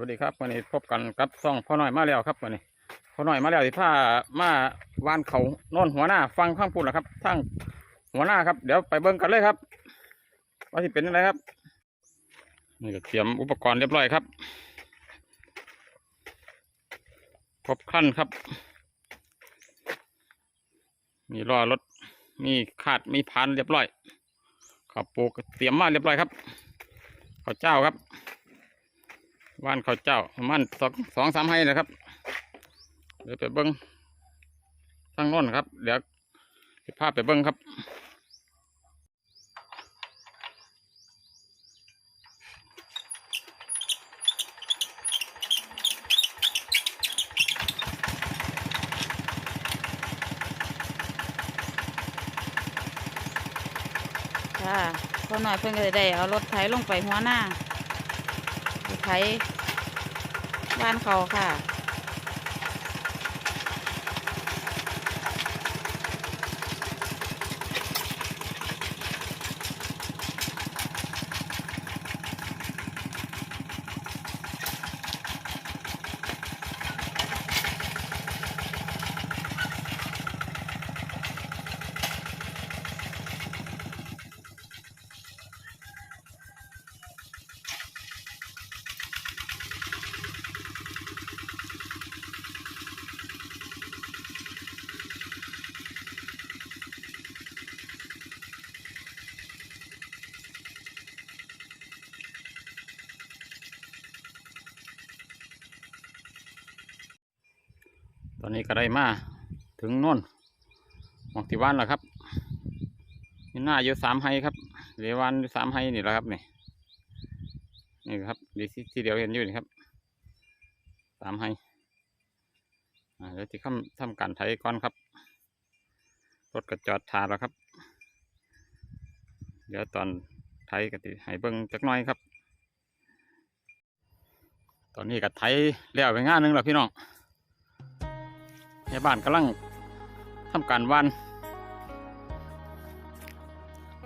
วัสดีครับวันนี้พบกันกับซ่องพ่อหน่อยมาแล้วครับวันนี้พ่อหน่อยมาแล้วที่ผ้ามาวานเขาโน่นหัวหน้า ฟังข้างพูดนะครับทั้งหัวหน้าครับ เดี๋ยวไปเบิ่งกันเลยครับ ว่าที่เป็นอะไรครับนี่ก็เตรียมอุปกรณ์เรียบร้อยครับครบครันครับ มีล้อรถมีขาดมีพานเรียบร้อยข้าวปลูกเตรียมมาเรียบร้อยครับข้าวเจ้าครับ ว่านข้าวเจ้ามันสองสองสามให้นะครับ เดี๋ยวไปเบิ้งทางโน้นครับ เดี๋ยวจะพาไปเบิ้งครับค่ะพอหน่อยเพิ่นก็จะได้เอารถไถลงไปหัวหน้า ใช้บ้านเขาค่ะ อนนี้ก็ได้มาถึงน่นหมองที่ว่านแล้วครับนี่หน้าอยู่สามไฮครับเรวันอยู่สามไฮนี่แหละครับนี่นี่ครับดีที่เดียวเห็นอยู่นี่ครับสามไฮอ่าเดี๋ยวที่ทำทำการไถก่อนครับรถกระจอดทาแล้วครับ เดี๋ยวตอนไถก็ติให้เบิ้งจักน่อยครับ ตอนนี้ก็ไถแล้วไปงานนึงแล้วพี่น้อง ในบ้านกำลังทำการวัน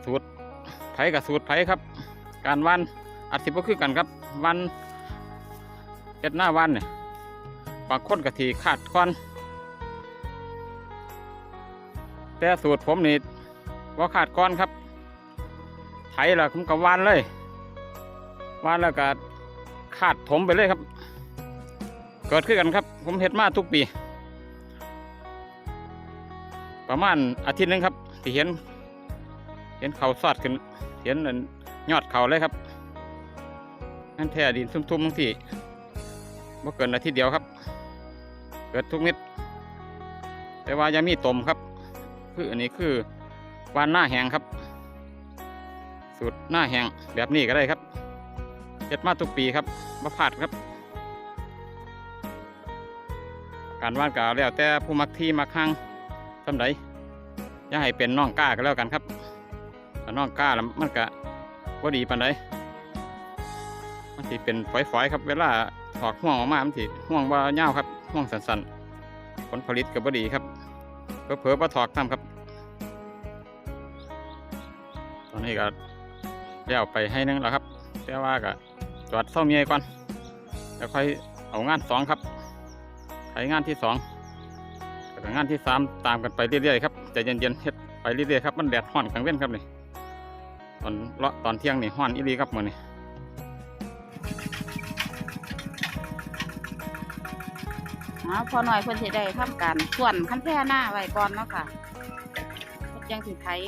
สูตรไผกับสูตรไผครับ การวันอาจสิบ่คือกันครับ วันเอ็ดหน้าวันเนี่ยบางคนกะทีขาดก่อนแต่สูตรผมนี่ว่าขาดก่อนครับไถแล้วผมก็วันเลยวันแล้วก็ขาดถมไปเลยครับ เกิดขึ้นกันครับ ผมเห็ดมาทุกปี ประมาณอาทิตย์หนึงครับที่เห็น เห็นเขาสอดขึ้น เห็นยอดเขาเลยครับนั่นแท้ดินทุ่มๆบางทีบ่เกินอาทิตย์เดียวครับ เกิดทุกเม็ดแต่ว่ายังมีตมครับ คืออันนี้คือวานหน้าแหงครับ สูตรหน้าแหงแบบนี้ก็ได้ครับเฮ็ดมาทุกปีครับบ่พลาดครับ การว่านก็แล้วแต่ผู้มักที่มักข้าง สำไดอย่าให้เป็นน้องก้าก็แล้วกันครับถ้าน้องก้าแล้วมันก็บ่ดีปานใดมันสิเป็นฝอยๆครับ เวลาถอกห่วงออกมามันสิห่วงบ่ยาวครับห่วงสั้นๆผลผลิตก็บ่ดีครับเผลอๆบ่ถอกทำครับ ตอนนี้ก็แล้วไปให้นึงแล้วครับ แต่ว่าก็จอดเศร้าเมียก่อนแล้วค่อยเอางานสองครับไถงานที่สอง แล้วก็งานที่สามตามกันไปเรื่อยๆครับใจเย็นๆเฮ็ดไปเรื่อยๆครับมันแดดห้อนกลางเว้นครับนี่ตอนเลาะตอนเที่ยงนี่ห้อนอีรีครับมือนี่เอาพอหน่อยเพิ่นสิได้ทำการส่วนขั้นแท่หน้าไว้ก่อนเนาะค่ะยังถึงสิไทย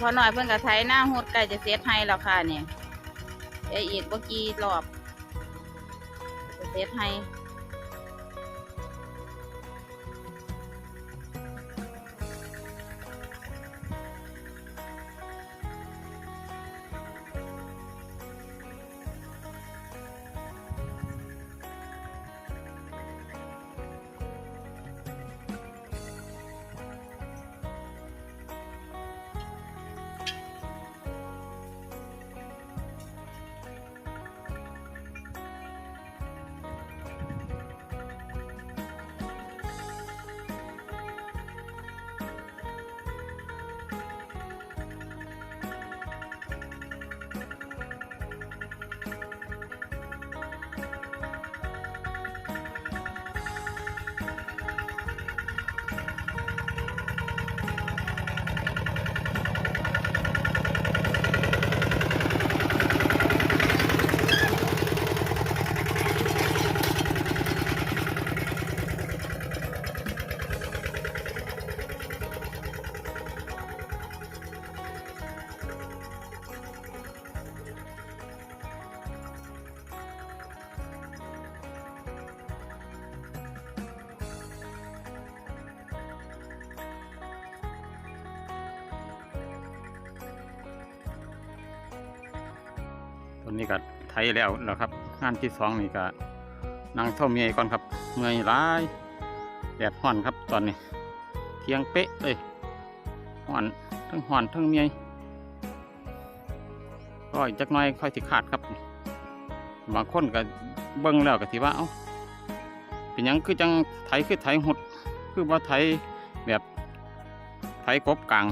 พอหน่อยเพิ่นก็ไถหน้าหดไกลจะเสร็จให้แล้วค่ะเนี่ยเดี๋ยวอีกบ่กี่รอบจะเสร็จให้ นนี้ก็ไทยแล้วแล้วครับงานที่สองนี่ก็นั่งเท่าเมียก่อนครับ เมื่อยร้ายแดดห่อนครับตอนนี้ เทียงเป๊ะเลยห่อนทั้งห่อนทั้งเมียก็อีกจักหน้อยค่อยสิขาดครับบางคนก็เบิ่งแล้วก็สิว่าเอ้าเป็นยังคือจังไถคือไถหดคือว่าไถแบบไถกบกลาง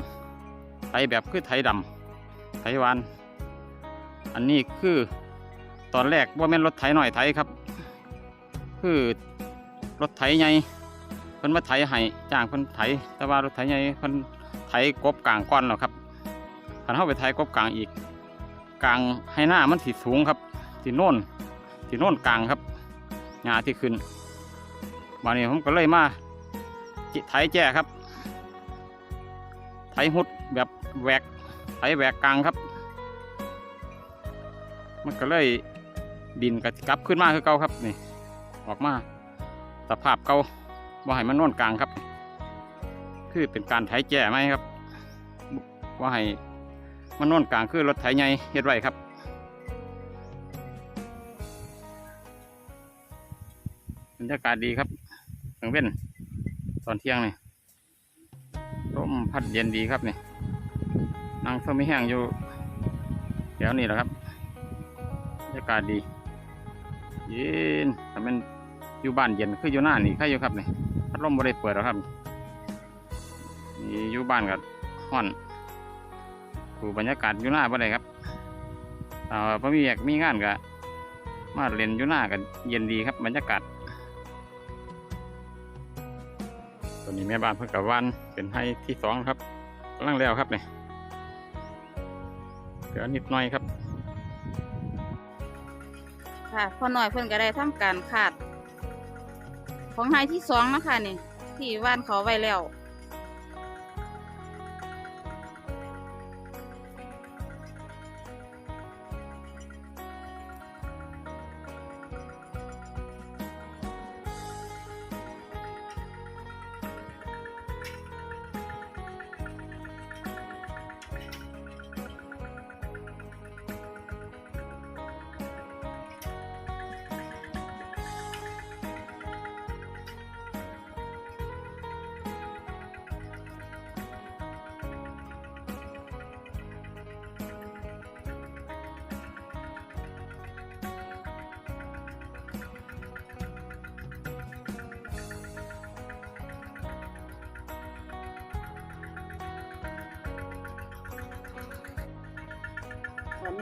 ไถแบบคือไถดำไถหวาน อันนี้คือตอนแรกว่าแม่นรถไถหน่อยไถครับ คือรถไถใหญ่เพิ่นมาไถให้จ้างเพิ่นไถ แต่ว่ารถไถใหญ่เพิ่นไถกบกลางก้อนแล้วครับคันเข้าไปไถกบกลางอีกกลางให้หน้ามันสีสูงครับสีโน่นสีโน่นกลางครับหญ้าที่ขึ้นมานี้ผมก็เลยมาจิไถแจ้ครับ ไถหุดแบบแหวกไถแหวกกลางครับ มันก็เลยดินกกลับขึ้นมาคือเก่าครับนี่ ออกมาสภาพเก่าว่าให้มันนวนกลางครับ คือเป็นการไถแจ่ไหมครับ ว่าให้มันนวนกลางคือรถไถใหญ่เฮ็ดไว้ครับบรรยากาศดีครับกลางเว้นตอนเที่ยงนี่ลมพัดเย็นดีครับนี่นั่งเฝ้าไม่แห้งอยู่แถวนี้แหละครับ บรรยากาศดี เย็นถ้ามันอยู่บ้านเย็นคืออยู่หน้านี่ใครอยู่ครับนี่พัดลมบ่ได้เปิดหรอครับนี่อยู่บ้านกับห้อนดูบรรยากาศอยู่หน้าบ่ได้ครับเอ่อพอมีอยากมีงานก็มาเล่นอยู่หน้ากันเย็นดีครับบรรยากาศตอนนี้แม่บ้านเพิ่งกับวันเป็นให้ที่สองครับกำลังแล้วครับนี่เดี๋ยวนิดหน่อยครับ ค่ะพอหน่อยเพิ่นก็ได้ทำการขาด ของไฮที่สองนะคะนี่ที่ว่านเขาไว้แล้ว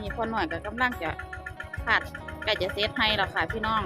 นี้พ่อหน่อยก็กำลังจะผัดใกล้จะเซตให้แล้วค่ะพี่น้อง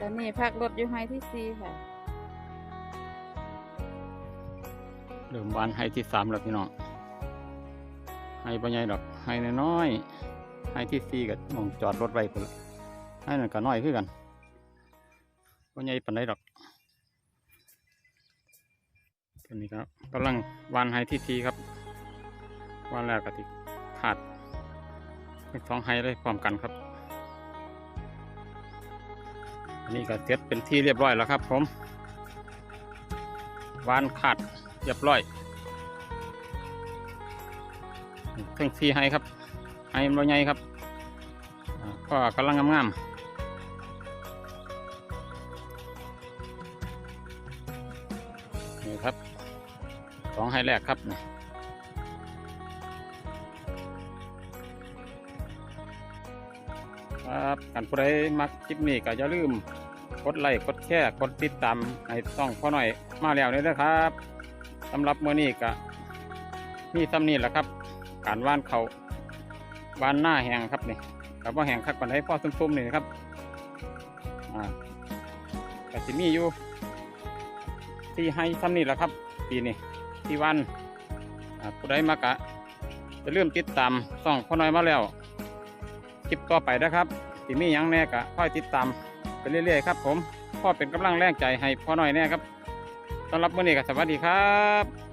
ตอนนี้พักรถอยู่ไฮที่สี่ค่ะเริ่มบานให้ที่สามแล้วพี่น้องให้ปัญญาดอกให้น้อยๆให้ที่สี่ก็มองจอดรถไว้พุ่นละให้นั่นก็น้อยคือกันปัญญาปันไดดอกตัวนี้ครับกำลังวานให้ที่สี่ครับวานแรกกติขาดสองให้เลยพร้อมกันครับ นนี้ก็เสร็จเป็นที่เรียบร้อยแล้วครับ ผมวานขาดเรียบร้อยเครื่องซีให้ครับให้มันบ่ใหญ่ครับก็กำลังงามๆนี่ครับสองให้แรกครับนี่ครับกันผู้ใดมักคลิปนี้ก็อย่าลืม กดไลค์กดแชร์กดติดตามให้ต้องพ่อหน่อยมาแล้วนี่นะครับสำหรับมื้อนี้ก็มีซ้ำนี่แหละครับ การว่านเขาว่านหน้าแหงครับนี่กับว่าแหงคักกว่าไหนพ่อซุ่มๆนี่นะครับอ่าก็สิมีอยู่ที่ให้ซ้ำนี่แหละครับ ปีนี้ที่วันอ่าผู้ใดมากะจะเริ่มติดตามส่องพ่อน้อยมาแล้วคลิปต่อไปนะครับที่มียังแน่กะค่อยติดตาม ไปเรื่อยๆครับผมพ่อเป็นกำลังแรงใจให้พ่อหน่อยแน่ครับสำหรับมื้อนี้ก็สวัสดีครับ